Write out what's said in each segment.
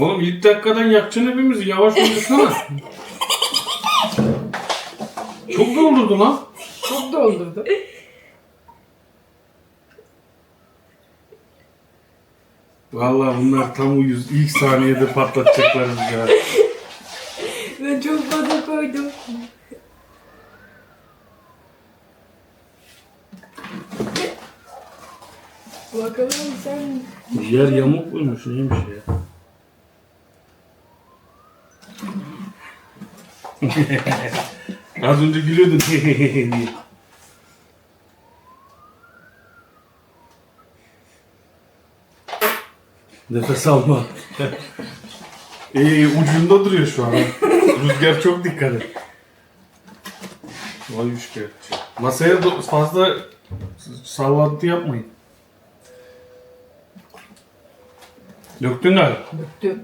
Oğlum ilk dakikadan yakacaksın hepimizi. Yavaş konuşsana. Çok doldurdu lan. Çok doldurdu. Vallahi bunlar tam uyuz. İlk saniyede patlatacaklar bizi ya. Ben çok fazla koydum. Bakalım sen Yer yamuk muymuş neymiş ya? Az önce gülüyordun. Nefes alma. İyi ucunda duruyor şu an. Rüzgar çok dikkat et. Vay üçkağıtçı. Masaya do- fazla sallantı yapmayın. Döktün galiba. Döktüm.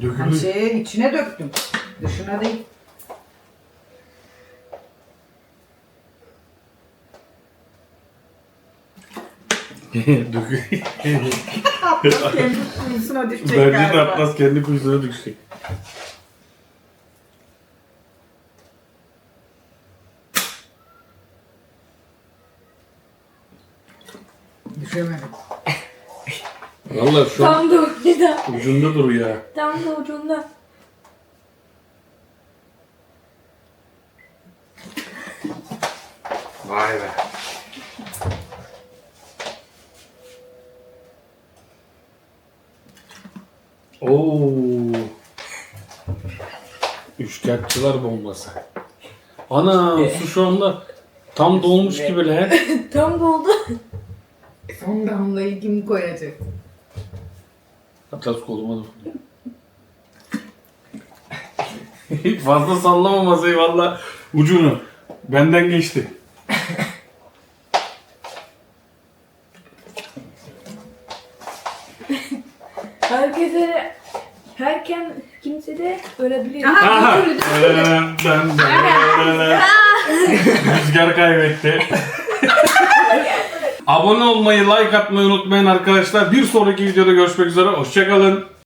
Döküldü. Şeye içine döktüm. Dışına değil. Atlas kendi kuyusuna düşecek Bence de galiba. Atlas kendi kuyusuna düşecek. Düşemedim. Valla şu tam da ucunda. ucunda duruyor ya. Tam da ucunda. Vay be. Oo. Üçkağıtçılar bombası. Ana su şu anda tam dolmuş gibi lan. Tam doldu. Son damlayı kim koyacak? Atlas koluma dokunuyor. Fazla sallama masayı valla ucunu. Benden geçti. Herkese herken kimse de ölebilir. Aha. Ben, ben, ben. Rüzgar kaybetti. Abone olmayı, like atmayı unutmayın arkadaşlar. Bir sonraki videoda görüşmek üzere. Hoşçakalın.